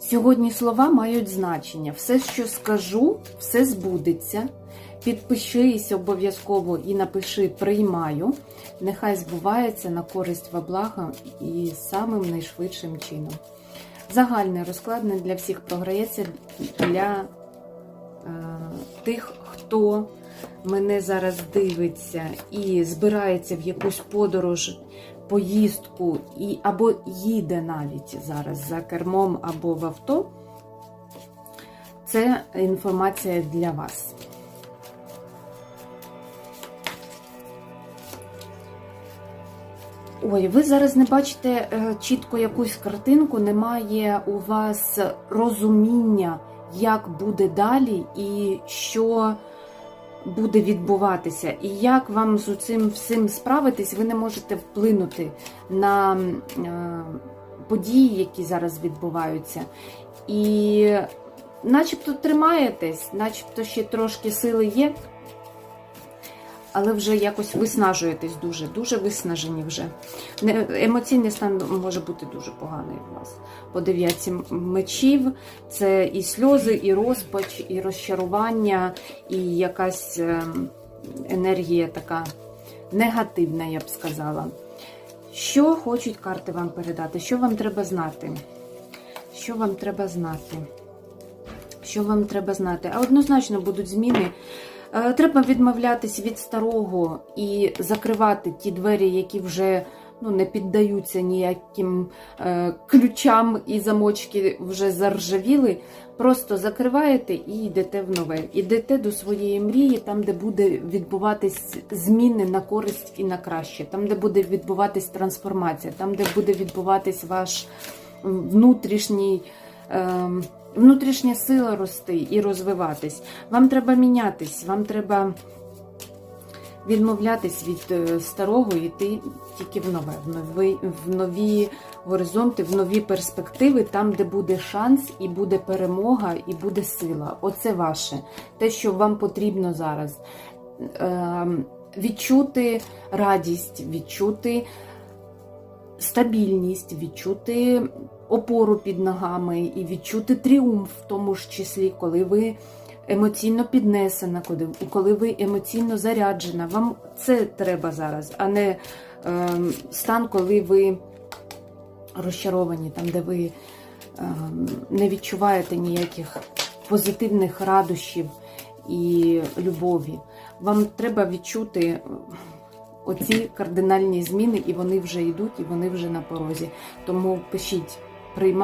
Сьогодні слова мають значення. Все, що скажу, все збудеться. Підпишись обов'язково і напиши приймаю. Нехай збувається на користь во благо і самим найшвидшим чином. Загальний розклад не для всіх програється для е, тих, хто мене зараз дивиться і збирається в якусь подорож, поїздку, і, або їде навіть зараз за кермом або в авто. Це інформація для вас. Ой, ви зараз не бачите е, чітко якусь картинку, немає у вас розуміння, як буде далі і що буде відбуватися. І як вам з цим всім справитись, ви не можете вплинути на е, події, які зараз відбуваються. І начебто тримаєтесь, начебто ще трошки сили є, але вже якось виснажуєтесь дуже, дуже виснажені вже. Емоційний стан може бути дуже поганий у вас. По дев'ятці мечів це і сльози, і розпач, і розчарування, і якась ем, енергія така негативна, я б сказала. Що хочуть карти вам передати? Що вам треба знати? Що вам треба знати? Що вам треба знати? А однозначно будуть зміни. Е, Треба відмовлятись від старого і закривати ті двері, які вже ну, не піддаються ніяким е, ключам і замочки вже заржавіли. Просто закриваєте і йдете в нове. Йдете до своєї мрії, там, де буде відбуватись зміни на користь і на краще, там, де буде відбуватись трансформація, там, де буде відбуватись ваш внутрішній. ем, внутрішня сила рости і розвиватись. Вам треба мінятись, вам треба відмовлятись від е, старого і йти тільки в нове, в нові, в нові горизонти, в нові перспективи, там, де буде шанс, і буде перемога, і буде сила. Оце ваше, те, що вам потрібно зараз. Ем, Відчути радість, відчути стабільність, відчути опору під ногами і відчути тріумф, в тому ж числі, коли ви емоційно піднесена, коли, ви емоційно заряджена. Вам це треба зараз, а не е, стан, коли ви розчаровані, там, де ви е, не відчуваєте ніяких позитивних радощів і любові. Вам треба відчути оці кардинальні зміни, і вони вже йдуть, і вони вже на порозі. Тому пишіть, приймайте.